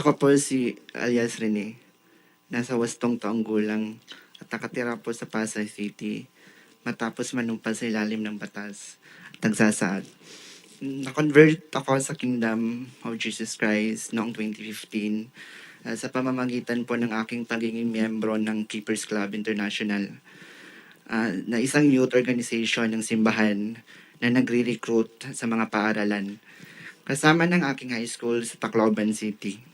Ako po si alias Rene. Nasa wastong taong gulang at nakatira po sa Pasay City matapos manumpa sa ilalim ng batas at nagsasaad. Na-convert ako sa Kingdom of Jesus Christ noong 2015 uh, sa pamamagitan po ng aking pagiging miyembro ng Keepers Club International uh, na isang youth organization ng simbahan na nagre-recruit sa mga paaralan kasama ng aking high school sa Tacloban City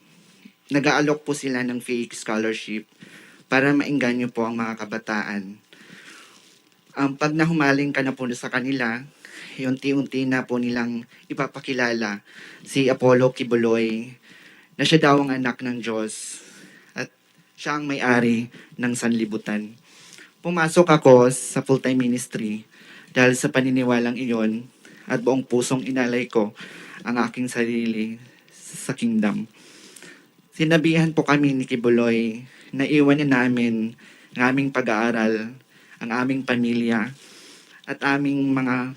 nag-aalok po sila ng fake scholarship para maingganyo po ang mga kabataan. Ang pag nahumaling ka na po sa kanila, unti-unti na po nilang ipapakilala si Apollo Kibuloy na siya daw ang anak ng Diyos at siya ang may-ari ng sanlibutan. Pumasok ako sa full-time ministry dahil sa paniniwalang iyon at buong pusong inalay ko ang aking sarili sa kingdom. Sinabihan po kami ni Kibuloy na iwan niya namin ang aming pag-aaral, ang aming pamilya, at aming mga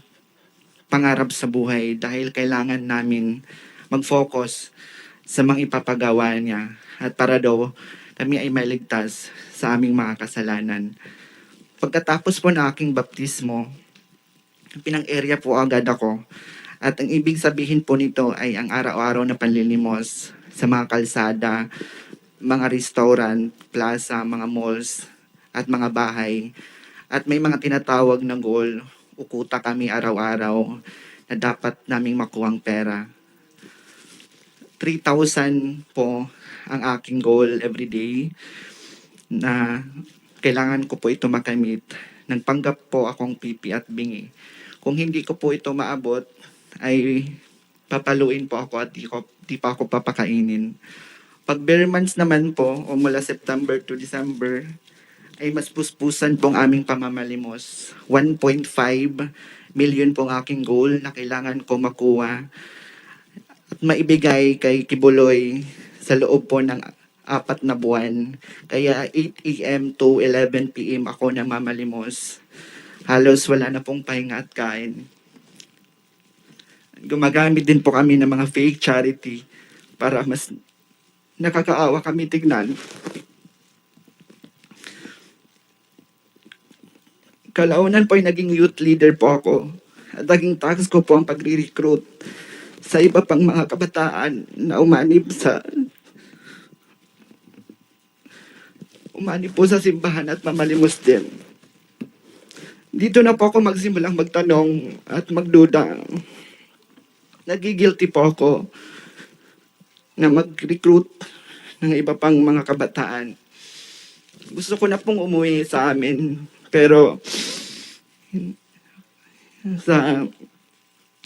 pangarap sa buhay dahil kailangan namin mag-focus sa mga ipapagawa niya. At para daw kami ay maligtas sa aming mga kasalanan. Pagkatapos po ng aking baptismo, pinang-area po agad ako. At ang ibig sabihin po nito ay ang araw-araw na panlilimos sa mga kalsada, mga restaurant, plaza, mga malls, at mga bahay. At may mga tinatawag na goal, ukuta kami araw-araw na dapat naming makuhang pera. 3,000 po ang aking goal every day na kailangan ko po ito makamit. Nagpanggap po akong pipi at bingi. Kung hindi ko po ito maabot, ay papaluin po ako at di, ko, di pa ako papakainin. Pag bare months naman po, o mula September to December, ay mas puspusan pong aming pamamalimos. 1.5 million pong aking goal na kailangan ko makuha at maibigay kay Kibuloy sa loob po ng apat na buwan. Kaya 8 a.m. to 11 p.m. ako na mamalimos. Halos wala na pong pahinga at kain gumagamit din po kami ng mga fake charity para mas nakakaawa kami tignan. Kalaunan po ay naging youth leader po ako. At naging task ko po ang pagre-recruit sa iba pang mga kabataan na umanib sa umanib po sa simbahan at mamalimos din. Dito na po ako magsimulang magtanong at magduda nagigilty po ako na mag-recruit ng iba pang mga kabataan. Gusto ko na pong umuwi sa amin, pero sa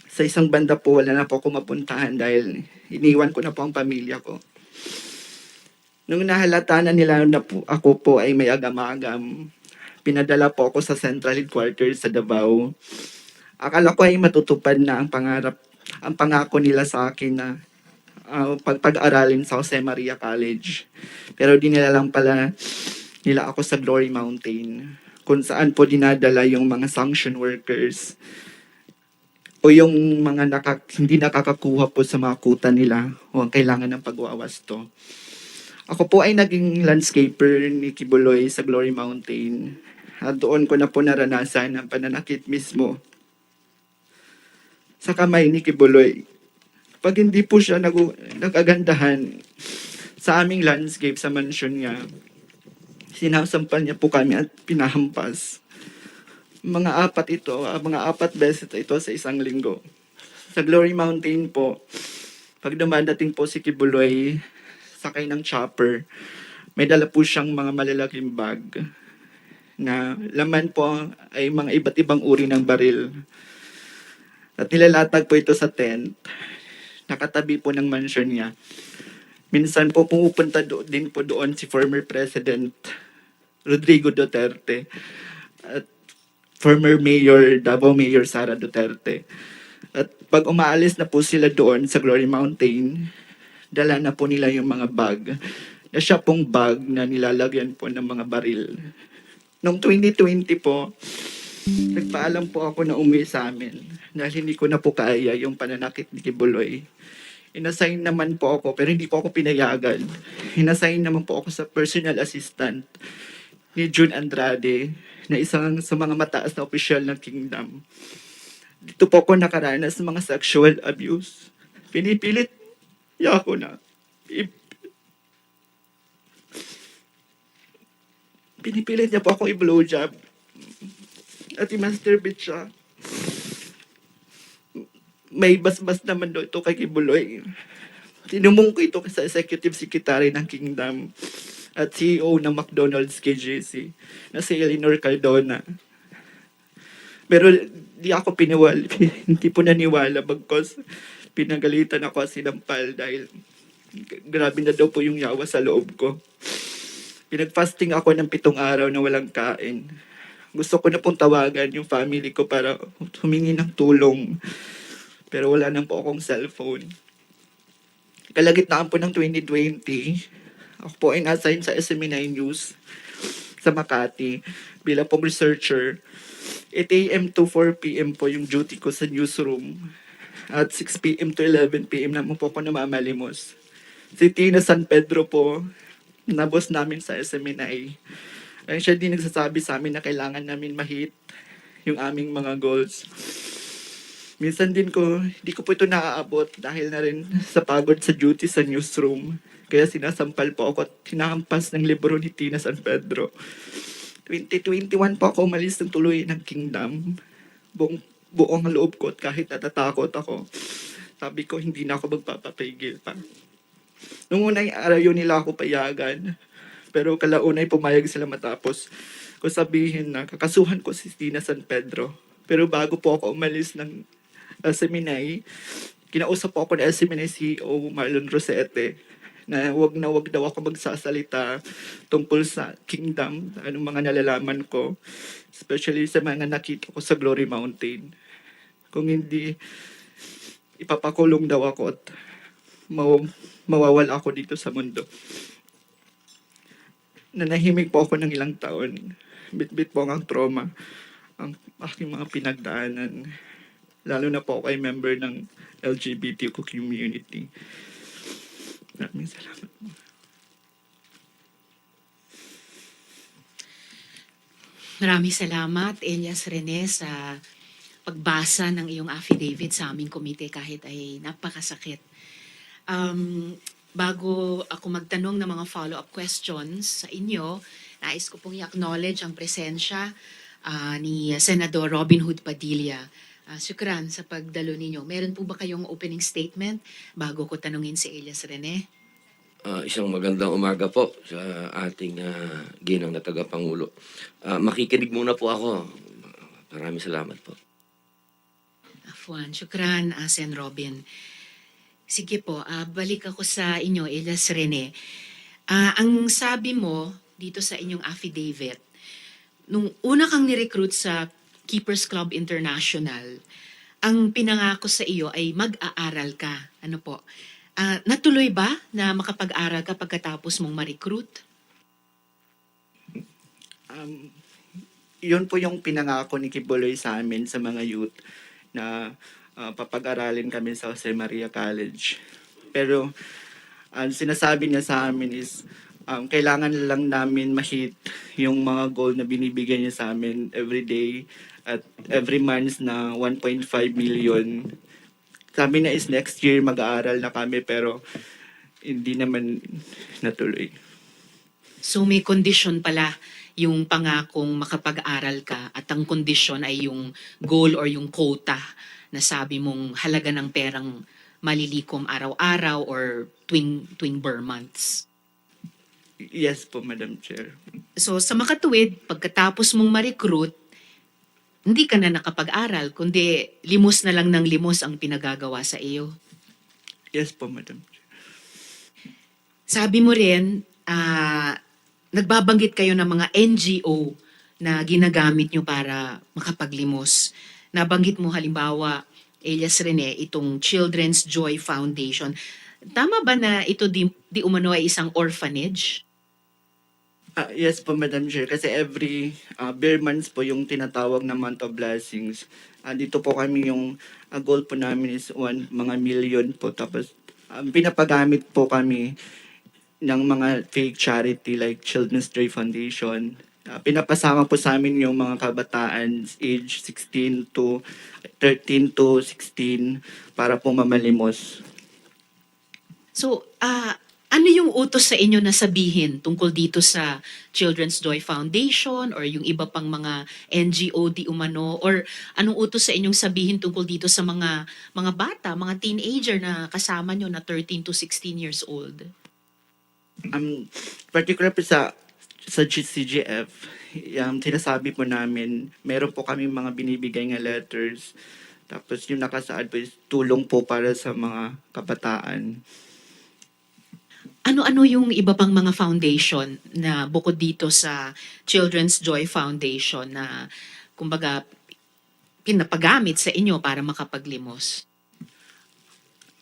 sa isang banda po wala na po ako mapuntahan dahil iniwan ko na po ang pamilya ko. Nung nahalata na nila na po, ako po ay may agam-agam, pinadala po ako sa Central Headquarters sa Davao. Akala ko ay matutupad na ang pangarap ang pangako nila sa akin na uh, pagpag-aralin sa Jose Maria College. Pero di nila lang pala nila ako sa Glory Mountain kung saan po dinadala yung mga sanction workers o yung mga nakak hindi nakakakuha po sa mga kuta nila o ang kailangan ng pagwawasto. Ako po ay naging landscaper ni Kibuloy sa Glory Mountain. At doon ko na po naranasan ang pananakit mismo sa kamay ni Kibuloy. Pag hindi po siya nag nagagandahan sa aming landscape sa mansion niya, sinasampal niya po kami at pinahampas. Mga apat ito, ah, mga apat beses ito sa isang linggo. Sa Glory Mountain po, pag dumadating po si Kibuloy, sakay ng chopper, may dala po siyang mga malalaking bag na laman po ay mga iba't ibang uri ng baril. At nilalatag po ito sa tent. Nakatabi po ng mansion niya. Minsan po pumupunta do, din po doon si former President Rodrigo Duterte at former Mayor, Davao Mayor Sara Duterte. At pag umaalis na po sila doon sa Glory Mountain, dala na po nila yung mga bag. Na siya pong bag na nilalagyan po ng mga baril. Noong 2020 po, nagpaalam po ako na umuwi sa amin dahil hindi ko na po kaya yung pananakit ni Kibuloy. Inassign naman po ako, pero hindi po ako pinayagan. Inassign naman po ako sa personal assistant ni June Andrade, na isang sa mga mataas na opisyal ng kingdom. Dito po ako nakaranas ng mga sexual abuse. Pinipilit niya ako na pinipilit niya po ako i-blowjob at i-masturbate siya. May basbas naman daw ito kay Kibuloy. Tinumong ko ito sa executive secretary ng Kingdom at CEO ng McDonald's KJC na si Eleanor Cardona. Pero di ako piniwal, hindi po naniwala bagkos pinagalitan ako at sinampal dahil grabe na daw po yung yawa sa loob ko. Pinag-fasting ako ng pitong araw na walang kain. Gusto ko na pong tawagan yung family ko para humingi ng tulong. Pero wala nang po akong cellphone. Kalagitnaan po ng 2020, ako po ay na-assign sa SME9 News sa Makati bilang pong researcher. 8 a.m. to 4 p.m. po yung duty ko sa newsroom. At 6 p.m. to 11 p.m. naman po ako namamalimos. Si Tina San Pedro po, na boss namin sa SMNI. Ay siya din nagsasabi sa amin na kailangan namin mahit yung aming mga goals. Minsan din ko, hindi ko po ito naaabot dahil na rin sa pagod sa duty sa newsroom. Kaya sinasampal po ako at hinahampas ng libro ni Tina San Pedro. 2021 po ako umalis ng tuloy ng kingdom. Buong, buong loob ko at kahit natatakot ako. Sabi ko, hindi na ako magpapapigil pa. Nung unang araw yun nila ako payagan. Pero kalaunay pumayag sila matapos ko sabihin na kakasuhan ko si Tina San Pedro. Pero bago po ako umalis ng uh, seminary, kinausap po ako ng SMNI CEO Marlon Rosete na wag na wag daw ako magsasalita tungkol sa kingdom, anong mga nalalaman ko, especially sa mga nakita ko sa Glory Mountain. Kung hindi, ipapakulong daw ako at maw- mawawala ako dito sa mundo. Nanahimik po ako ng ilang taon. Bit-bit po ang trauma, ang aking mga pinagdaanan. Lalo na po ako ay member ng LGBTQ community. Maraming salamat. Maraming salamat, Elias Rene, sa pagbasa ng iyong affidavit sa aming komite kahit ay napakasakit. Um, bago ako magtanong ng mga follow-up questions sa inyo, nais ko pong i-acknowledge ang presensya ah, ni Senador Robin Hood Padilla. Ah, syukran sa pagdalo ninyo. Meron po ba kayong opening statement bago ko tanungin si Elias Rene? Ah, isang magandang umaga po sa ating uh, ginang na tagapangulo. Ah, makikinig muna po ako. Maraming salamat po. Afwan, syukran, uh, Sen Robin. Sige po, ah, balik ako sa inyo, Elias Rene. Ah, ang sabi mo dito sa inyong affidavit, nung una kang nirecruit sa Keepers Club International, ang pinangako sa iyo ay mag-aaral ka. Ano po? Ah, natuloy ba na makapag-aral ka pagkatapos mong ma-recruit? Um, yun po yung pinangako ni Kibuloy sa amin sa mga youth na uh, papag-aralin kami sa Jose Maria College. Pero ang sinasabi niya sa amin is um, kailangan lang namin mahit yung mga goal na binibigyan niya sa amin every day at every month na 1.5 million. Sabi na is next year mag-aaral na kami pero hindi naman natuloy. So may condition pala yung pangakong makapag-aral ka at ang condition ay yung goal or yung quota na sabi mong halaga ng perang malilikom araw-araw or tuwing, tuwing bar months. Yes po, Madam Chair. So sa makatuwid, pagkatapos mong ma-recruit, hindi ka na nakapag-aral, kundi limos na lang ng limos ang pinagagawa sa iyo. Yes po, Madam Chair. Sabi mo rin, ah, nagbabanggit kayo ng mga NGO na ginagamit nyo para makapaglimos. Nabanggit mo halimbawa, Elias Rene, itong Children's Joy Foundation. Tama ba na ito di, di umano ay isang orphanage? Ah, yes po, Madam Chair. Kasi every uh, bare months po yung tinatawag na month of blessings. Ah, dito po kami yung ah, goal po namin is one, mga million po. Tapos um, pinapagamit po kami ng mga fake charity like Children's Joy Foundation. Uh, pinapasama po sa amin yung mga kabataan age 16 to 13 to 16 para po mamalimos. So, ah, ano yung utos sa inyo na sabihin tungkol dito sa Children's Joy Foundation or yung iba pang mga NGO di umano or anong utos sa inyong sabihin tungkol dito sa mga mga bata, mga teenager na kasama nyo na 13 to 16 years old? Um, particular po sa sa CGF, um, sinasabi po namin, meron po kami mga binibigay nga letters. Tapos yung nakasaad po is tulong po para sa mga kabataan. Ano-ano yung iba pang mga foundation na bukod dito sa Children's Joy Foundation na kumbaga pinapagamit sa inyo para makapaglimos?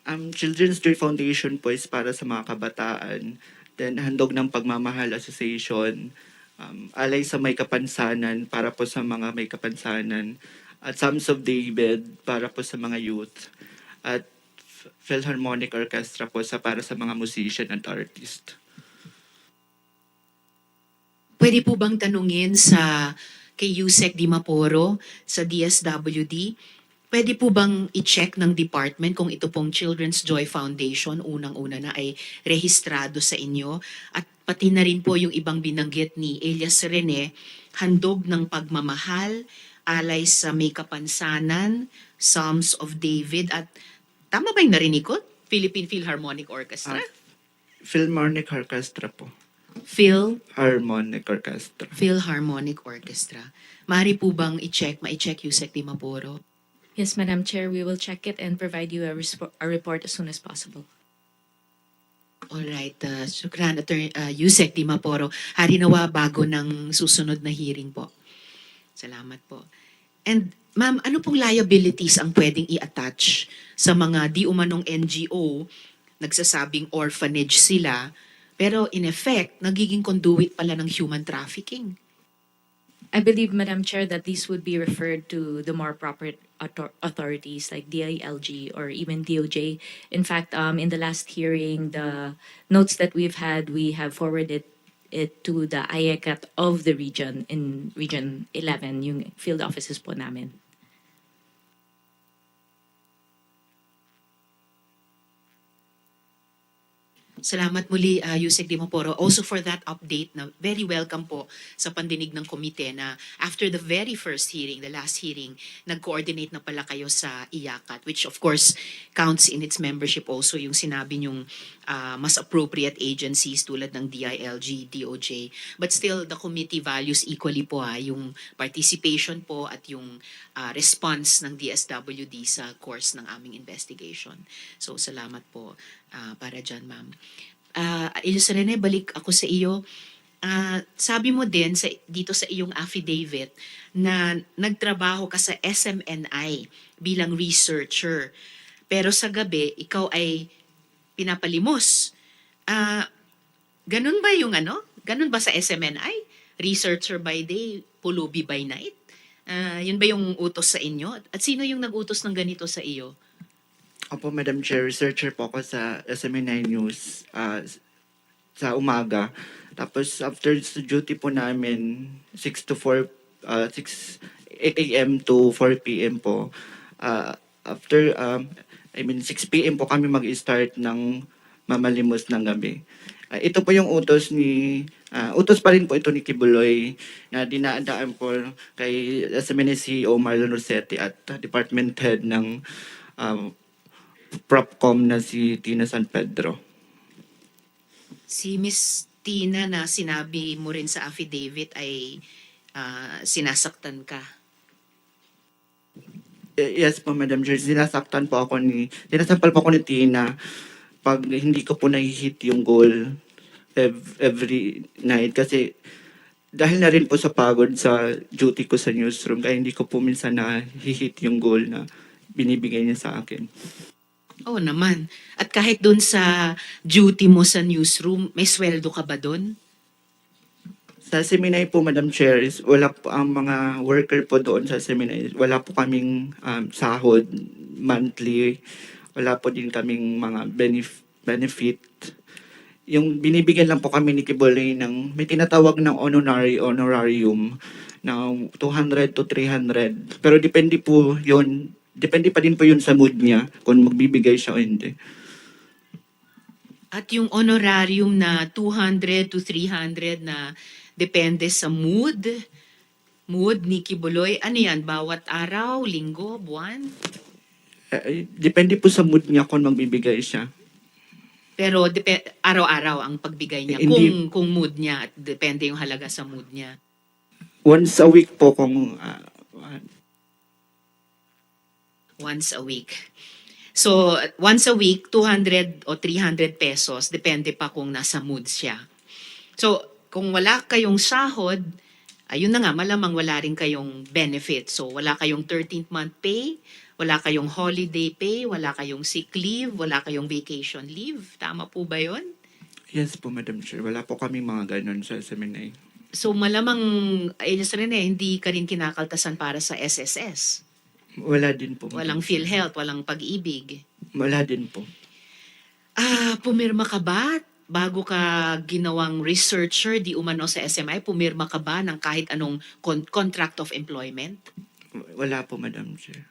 Um, Children's Joy Foundation po is para sa mga kabataan. Then Handog ng Pagmamahal Association, um, Alay sa May Kapansanan para po sa mga may kapansanan. At Psalms of David para po sa mga youth. At Philharmonic Orchestra po sa para sa mga musician at artist. Pwede po bang tanungin sa kay Yusek Dimaporo sa DSWD? Pwede po bang i-check ng department kung ito pong Children's Joy Foundation unang-una na ay rehistrado sa inyo at pati na rin po yung ibang binanggit ni Elias Rene, handog ng pagmamahal, alay sa may kapansanan, Psalms of David at tama ba yung narinig ko? Philippine Philharmonic Orchestra? Ah. Philharmonic Orchestra po. Phil Harmonic Orchestra. Philharmonic Orchestra. Maaari po bang i-check, ma-check Yusek Dimaporo? Yes, Madam Chair, we will check it and provide you a, a report as soon as possible. Alright, uh, Shukran, Attorney uh, Yusek Dimaporo. Hari nawa bago ng susunod na hearing po. Salamat po. And ma'am, ano pong liabilities ang pwedeng i-attach sa mga di umanong NGO nagsasabing orphanage sila pero in effect, nagiging conduit pala ng human trafficking? I believe, Madam Chair, that these would be referred to the more proper author- authorities like DILG or even DOJ. In fact, um, in the last hearing, the notes that we've had, we have forwarded it to the IECAT of the region in Region 11, yung field offices po namin. Salamat muli, uh, Yusek Dimaporo, also for that update na very welcome po sa pandinig ng komite na after the very first hearing, the last hearing, nag-coordinate na pala kayo sa IACAT, which of course counts in its membership also yung sinabi nyong uh, mas appropriate agencies tulad ng DILG, DOJ. But still, the committee values equally po ha, yung participation po at yung uh, response ng DSWD sa course ng aming investigation. So, salamat po uh, para dyan, ma'am. Uh, Ilyas Rene, balik ako sa iyo. Ah, sabi mo din sa, dito sa iyong affidavit na nagtrabaho ka sa SMNI bilang researcher. Pero sa gabi, ikaw ay pinapalimos. Ah, ganun ba yung ano? Ganun ba sa SMNI? Researcher by day, pulubi by night? Ah, yun ba yung utos sa inyo? At sino yung nag-utos ng ganito sa iyo? Opo, Madam Chair, researcher po ako sa SMNI News ah, sa umaga. Tapos after sa duty po namin, 6 to 4, ah, 6, 8 a.m. to 4 p.m. po. Ah, after, um, I mean, 6 p.m. po kami mag-start ng mamalimos ng gabi. Ah, ito po yung utos ni, ah, utos pa rin po ito ni Kibuloy na dinaadaan po kay SMNI CEO Marlon Rossetti at department head ng um, Propcom na si Tina San Pedro. Si Miss Tina na sinabi mo rin sa affidavit ay ah, sinasaktan ka. Eh, Yes po, Madam Chair. Sinasaktan po ako ni, sinasampal po ako ni Tina pag hindi ko po nahihit yung goal ev- every night. Kasi dahil na rin po sa pagod sa duty ko sa newsroom, kaya hindi ko po minsan nahihit yung goal na binibigay niya sa akin. Oo naman. At kahit doon sa duty mo sa newsroom, may sweldo ka ba doon? Sa seminary po, Madam Chair, wala po ang mga worker po doon sa seminary. Wala po kaming um, sahod monthly wala po din kaming mga benef- benefit. Yung binibigyan lang po kami ni Kibuloy ng, may tinatawag ng honorary honorarium na 200 to 300. Pero depende po yun, depende pa din po yun sa mood niya kung magbibigay siya o hindi. At yung honorarium na 200 to 300 na depende sa mood, mood ni Kibuloy, ano yan? Bawat araw, linggo, buwan? Eh, depende po sa mood niya kung magbibigay siya. Pero depe- araw-araw ang pagbigay niya Eh, Hindi- kung kung mood niya at depende yung halaga sa mood niya. Once a week po kung ah, Once a week. So, once a week, 200 o 300 pesos, depende pa kung nasa mood siya. So, kung wala kayong sahod, ayun na nga, malamang wala rin kayong benefit. So, wala kayong 13th month pay, wala kayong holiday pay, wala kayong sick leave, wala kayong vacation leave. Tama po ba yon? yes po Madam Chair, wala po kami mga ganun sa SMNA. So, malamang, ayun rin eh, hindi ka rin kinakaltasan para sa SSS. Wala din po. Walang. PhilHealth, walang pag-ibig. Wala din po. Ah, pumirma ka ba? Bago ka ginawang researcher, di umano sa SMI, pumirma ka ba ng kahit anong con- contract of employment? Wala po Madam Chair.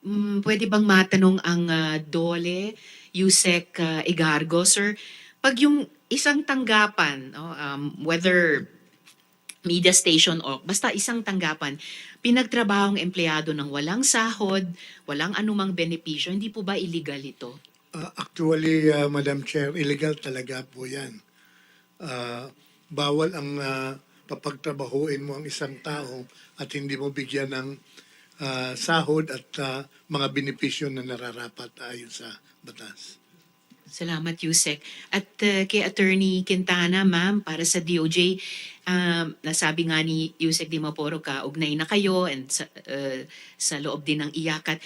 Mm, pwede bang matanong ang ah, Dole, Yusek ah, Igargo, sir? Pag yung isang tanggapan, no, um, whether media station o basta isang tanggapan, pinagtrabaho ang empleyado ng walang sahod, walang anumang benepisyo, hindi po ba illegal ito? Uh, actually, uh, Madam Chair, illegal talaga po yan. Uh, bawal ang uh, papagtrabahuin mo ang isang tao at hindi mo bigyan ng uh, sahod at uh, mga benepisyo na nararapat ayon sa batas. Salamat, Yusek. At uh, kay Attorney Quintana, ma'am, para sa DOJ, um, nasabi nga ni Yusek Di Maporo ka, ugnay na kayo and sa, uh, sa loob din ng iyakat.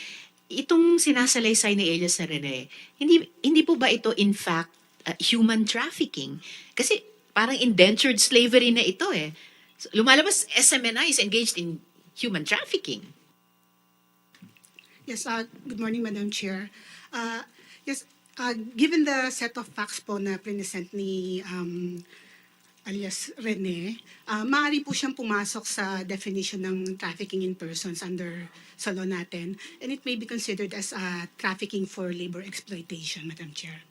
Itong sinasalaysay ni Elias Rene, hindi, hindi po ba ito in fact uh, human trafficking? Kasi parang indentured slavery na ito eh. So, lumalabas, SMNI is engaged in human trafficking. Yes, uh, good morning, Madam Chair. Uh, yes, uh, given the set of facts po na present ni um, alias Rene, uh, maaari po siyang pumasok sa definition ng trafficking in persons under sa law natin, and it may be considered as uh, trafficking for labor exploitation, Madam Chair.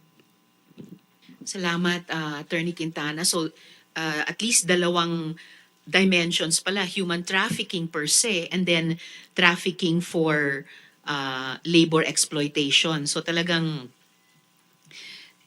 Salamat, uh, Attorney Quintana. So, uh, at least dalawang dimensions pala, human trafficking per se, and then trafficking for uh, labor exploitation. So talagang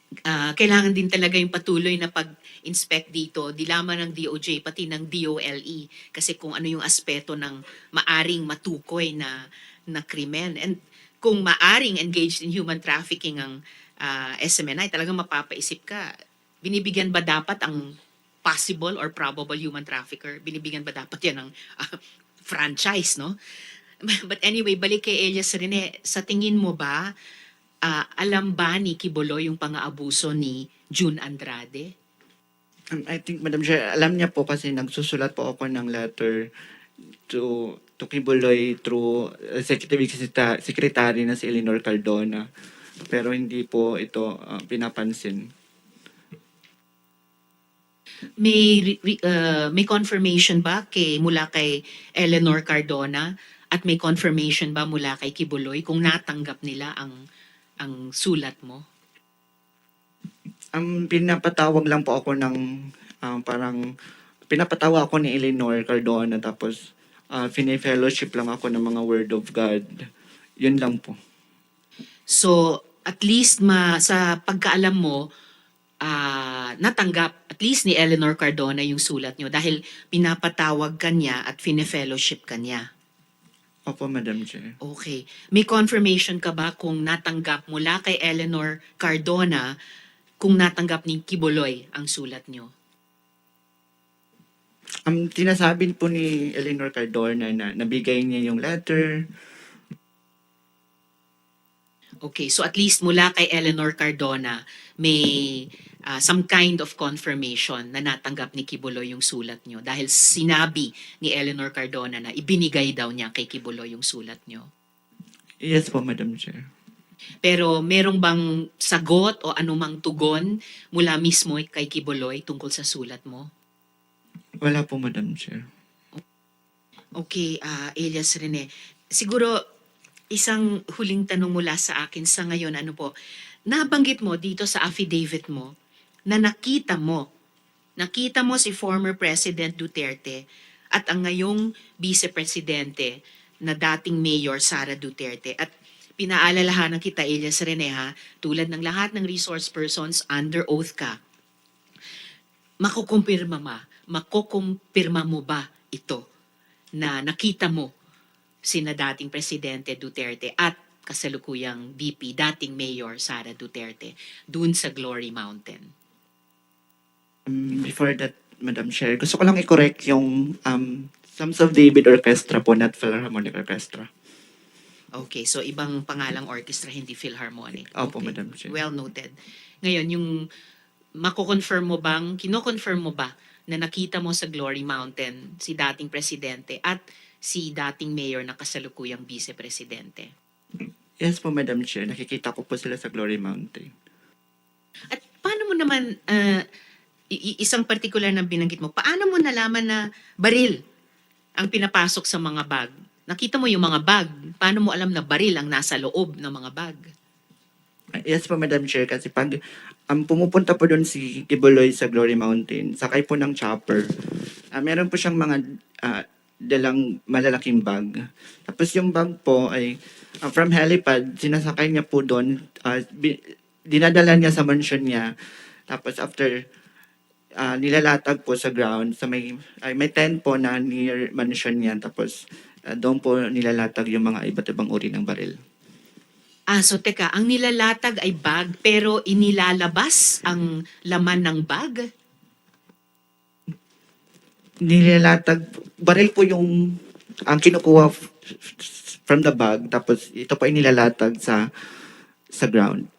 uh, kailangan din talaga yung patuloy na pag-inspect dito, di lamang ng DOJ, pati ng DOLE, kasi kung ano yung aspeto ng maaring matukoy na, na krimen. And kung maaring engaged in human trafficking ang uh, SMNI, talagang mapapaisip ka, binibigyan ba dapat ang possible or probable human trafficker? Binibigyan ba dapat yan ng uh, franchise, no? But anyway, balik kay Elias Rene, sa tingin mo ba, ah, alam ba ni Kibolo yung pang-aabuso ni June Andrade? Um, I think, Madam Chair, alam niya po kasi nagsusulat po ako ng letter to to Kibuloy through Executive Secreta- Secretary na si Eleanor Cardona. Pero hindi po ito uh, pinapansin. May ah, may confirmation ba kay mula kay Eleanor Cardona at may confirmation ba mula kay Kibuloy kung natanggap nila ang ang sulat mo? Ang pinapatawag lang po ako ng um, parang pinapatawa ako ni Eleanor Cardona tapos uh, fellowship lang ako ng mga word of God. Yun lang po. So, at least ma, sa pagkaalam mo, ah, natanggap at least ni Eleanor Cardona yung sulat nyo dahil pinapatawag kanya at fine-fellowship kanya. Opo, Madam Chair. Okay. May confirmation ka ba kung natanggap mula kay Eleanor Cardona kung natanggap ni Kibuloy ang sulat nyo? Ang tinasabi po ni Eleanor Cardona na nabigay niya yung letter. Okay, so at least mula kay Eleanor Cardona, may ah, some kind of confirmation na natanggap ni Kibuloy yung sulat nyo dahil sinabi ni Eleanor Cardona na ibinigay daw niya kay Kibuloy yung sulat nyo. Yes po, Madam Chair. Pero merong bang sagot o anumang tugon mula mismo kay Kibuloy tungkol sa sulat mo? Wala po, Madam Chair. Okay, ah Elias Rene. Siguro isang huling tanong mula sa akin sa ngayon, ano po, nabanggit mo dito sa affidavit mo na nakita mo, nakita mo si former President Duterte at ang ngayong Vice Presidente na dating Mayor Sara Duterte. At pinaalalahanan kita, Elias Rene, ha, tulad ng lahat ng resource persons, under oath ka. Makukumpirma ma, makukumpirma mo ba ito na nakita mo sina dating Presidente Duterte at kasalukuyang VP, dating Mayor Sara Duterte, dun sa Glory Mountain. Um, before that, Madam Chair, gusto ko lang i-correct yung um, Sons of David Orchestra po, not Philharmonic Orchestra. Okay, so ibang pangalang orchestra, hindi Philharmonic. Opo, Okay, Madam Chair. Well noted. Ngayon, yung mako-confirm mo bang, kino-confirm mo ba na nakita mo sa Glory Mountain si dating Presidente at si dating Mayor na kasalukuyang Vice Presidente? Yes po, Madam Chair. Nakikita ko po sila sa Glory Mountain. At paano mo naman, i- isang particular na binanggit mo, paano mo nalaman na baril ang pinapasok sa mga bag? Nakita mo yung mga bag, paano mo alam na baril ang nasa loob ng mga bag? Yes po, Madam Chair. Kasi pag um, pumupunta po doon si Kibuloy sa Glory Mountain, sakay po ng chopper, ah, meron po siyang mga ah, dalang malalaking bag. Tapos yung bag po ay ah, from helipad, sinasakay niya po doon, bi- dinadala niya sa mansion niya. Tapos after ah, nilalatag po sa ground, sa may, ay, may tent po na near mansion niya. Tapos ah, doon po nilalatag yung mga iba't ibang uri ng baril. Ah, so teka, ang nilalatag ay bag pero inilalabas ang laman ng bag? nilalatag, baril po yung ang kinukuha from the bag, tapos ito po ay nilalatag sa sa ground.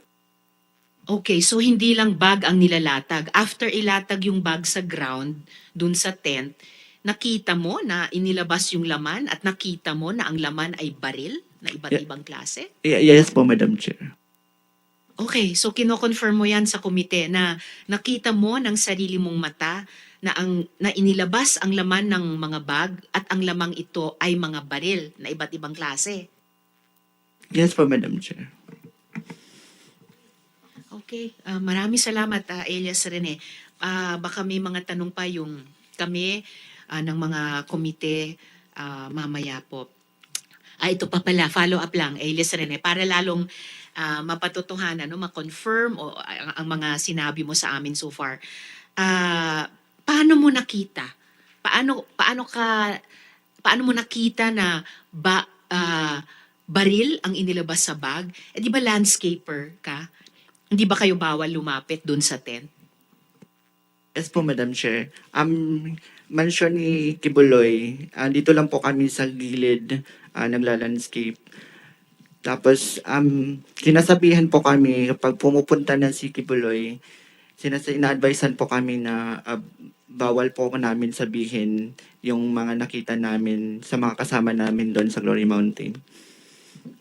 Okay, so hindi lang bag ang nilalatag. After ilatag yung bag sa ground, dun sa tent, nakita mo na inilabas yung laman at nakita mo na ang laman ay baril na iba't Yeah. ibang klase? Y- yes po, Madam Chair. Okay, so kino-confirm mo yan sa komite na nakita mo ng sarili mong mata na ang na inilabas ang laman ng mga bag at ang lamang ito ay mga baril na iba't ibang klase. Yes po, Madam Chair. Okay, ah, maraming salamat ah, Elias Rene. Ah, baka may mga tanong pa yung kami ah, ng mga komite ah, mamaya po. Ah, ito pa pala, follow up lang, Elias Rene, para lalong ah, mapatotohanan, no, ma-confirm o ang, ang mga sinabi mo sa amin so far. Ah, paano mo nakita? Paano paano ka paano mo nakita na ba ah, baril ang inilabas sa bag? Eh di ba landscaper ka? Hindi ba kayo bawal lumapit dun sa tent? Yes po, Madam Chair. Um, mansion ni Kibuloy, ah, dito lang po kami sa gilid uh, nagla-landscape. Tapos, um, sinasabihan po kami, kapag pumupunta na si Kibuloy, sinas ina-advisean po kami na ah, bawal po namin sabihin yung mga nakita namin sa mga kasama namin doon sa Glory Mountain.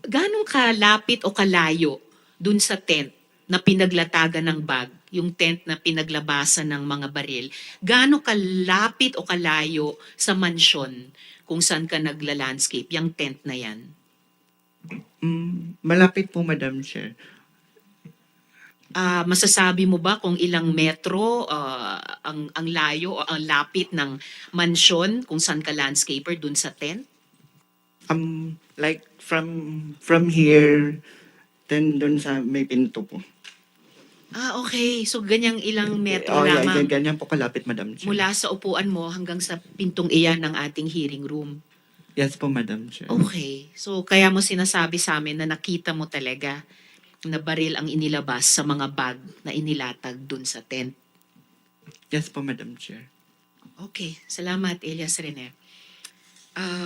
Ganong kalapit o kalayo dun sa tent na pinaglatagan ng bag, yung tent na pinaglabasan ng mga baril, gaano kalapit o kalayo sa mansyon kung saan ka nagla-landscape, yung tent na yan? Mm, malapit po, Madam Chair. Ah, masasabi mo ba kung ilang metro ah, ang ang layo o ang lapit ng mansyon kung saan ka landscaper dun sa tent? Um, like, from from here, then doon sa may pinto po. Ah, okay. So ganyang ilang metro oh, yeah, lamang. ganyan, ganyan po kalapit, Madam Chair. mula sa upuan mo hanggang sa pintong iyan ng ating hearing room. Yes po, Madam Chair. Okay. So, kaya mo sinasabi sa amin na nakita mo talaga na baril ang inilabas sa mga bag na inilatag dun sa tent. Yes po, Madam Chair. Okay. Salamat, Elias Rene. Ah,